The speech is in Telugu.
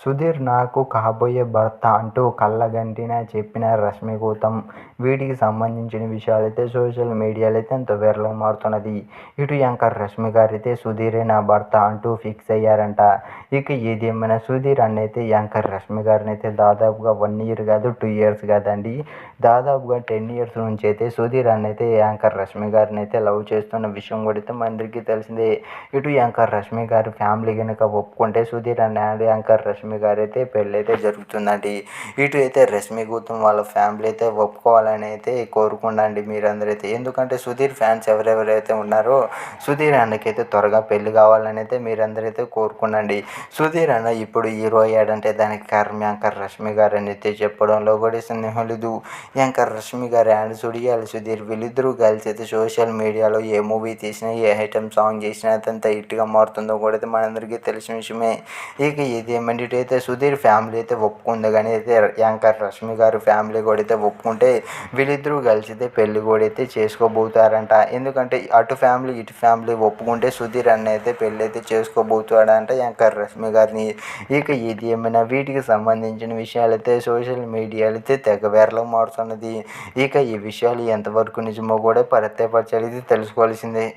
సుధీర్ నాకు కాబోయే భర్త అంటూ కళ్ళగంటిన చెప్పిన రష్మి గౌతమ్ వీటికి సంబంధించిన విషయాలైతే సోషల్ మీడియాలో అయితే ఎంతో వేరలో మారుతున్నది. ఇటు యాంకర్ రష్మి గారైతే సుధీరే నా భర్త అంటూ ఫిక్స్ అయ్యారంట. ఇక ఏదేమైనా సుధీర్ అన్నైతే యాంకర్ రష్మి గారిని అయితే దాదాపుగా వన్ ఇయర్ కాదు టూ ఇయర్స్ కాదండి. దాదాపుగా టెన్ ఇయర్స్ నుంచి అయితే సుధీర్ అన్నైతే యాంకర్ రష్మి గారిని అయితే లవ్ చేస్తున్న విషయం కూడా అయితే మనందరికీ తెలిసిందే. ఇటు యాంకర్ రష్మి గారి ఫ్యామిలీ కనుక ఒప్పుకుంటే సుధీర్ అన్న యాంకర్ రష్మి గారు అయితే పెళ్ళి అయితే జరుగుతుందండి. ఇటు అయితే రష్మి గౌతమ్ వాళ్ళ ఫ్యామిలీ అయితే ఒప్పుకోవాలని అయితే కోరుకుండండి మీరందరూ అయితే ఎందుకంటే సుధీర్ ఫ్యాన్స్ ఎవరెవరైతే ఉన్నారో సుధీర్ అన్నకైతే త్వరగా పెళ్ళి కావాలని అయితే మీరందరూ అయితే కోరుకుండండి సుధీర్ అన్న ఇప్పుడు హీరో అయ్యాడంటే దానికి కర్మ యాంకర్ రష్మి గారు అని అయితే చెప్పడంలో కూడా సందేహం లేదు. యాంకర్ రష్మి గారు అండ్ సుడియాలి సుధీర్ వీళ్ళిద్దరూ కలిసి అయితే సోషల్ మీడియాలో ఏ మూవీ తీసినా ఏ ఐటమ్ సాంగ్ చేసినా అదంతా హిట్గా మారుతుందో కూడా అయితే మనందరికీ తెలిసిన విషయమే. ఇక ఇది ఏమంటే అయితే సుధీర్ ఫ్యామిలీ అయితే ఒప్పుకుంది. కానీ అయితే యాంకర్ రష్మి గారు ఫ్యామిలీ కూడా అయితే ఒప్పుకుంటే వీళ్ళిద్దరూ కలిసితే పెళ్ళి పెళ్ళి కూడా అయితే చేసుకోబోతారంట. ఎందుకంటే అటు ఫ్యామిలీ ఇటు ఫ్యామిలీ ఒప్పుకుంటే సుధీర్ అన్న అయితే పెళ్ళి అయితే చేసుకోబోతాడంట యాంకర్ రష్మి గారిని. ఇక ఇది ఏమైనా వీటికి సంబంధించిన విషయాలు అయితే సోషల్ మీడియాలో అయితే తెగ వైరల్గా మారుతున్నది. ఇక ఈ విషయాలు ఎంతవరకు నిజమో కూడా ప్రత్యపరచాలి తెలుసుకోవాల్సిందే.